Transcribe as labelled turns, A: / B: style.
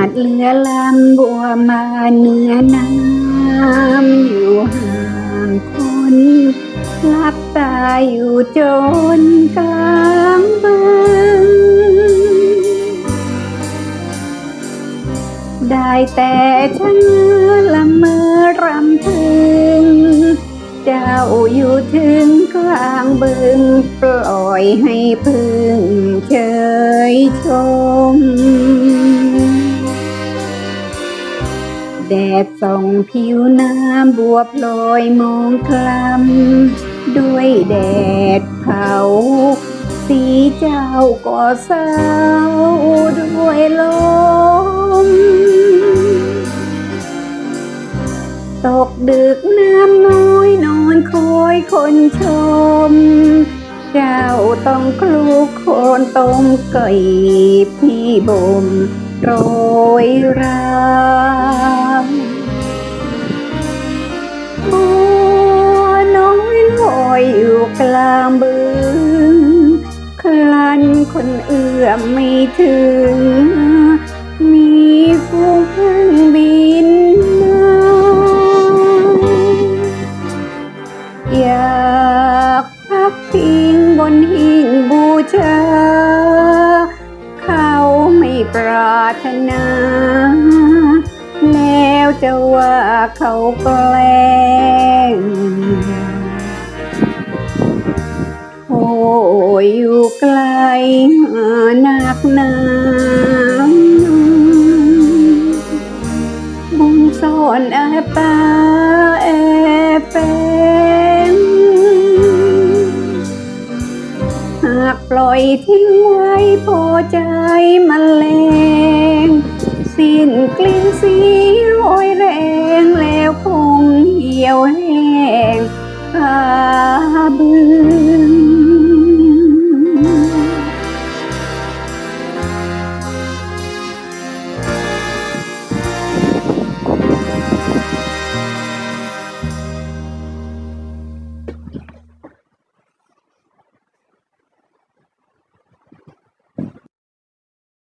A: าดเรือลำบัวมาเหนือน้ำอยู่ห่างคนลับตาอยู่จนกลางบึงได้แต่ชะเง้อละเมอรำพึง เจ้าอยู่ถึงกลางบึง ปล่อยให้พึ่งเฉยชม แดดส่องผิวน้ำบวบลอยมองคล้ำด้วยแดดเผา สีเจ้าก็เศร้าด้วยลม ตกดึกน้ำน้อยนอนคอยคนชม เจ้าต้องคลุกโคลนต้มไก่พี่บ่มโรยรา นเอื้อมไม่ถึง มีฟูงพึ่งบินมาอยากพักพิงบนหิ่งบูชา เขาไม่ปรารถนา แล้วจะว่าเขาแกล้ง ยอยู่ไกลหานักหนาบุญสอนแอบตาแอเป็นหากปล่อยทิ้งไว้พอใจมันแรงสิ้นกลิ่นสี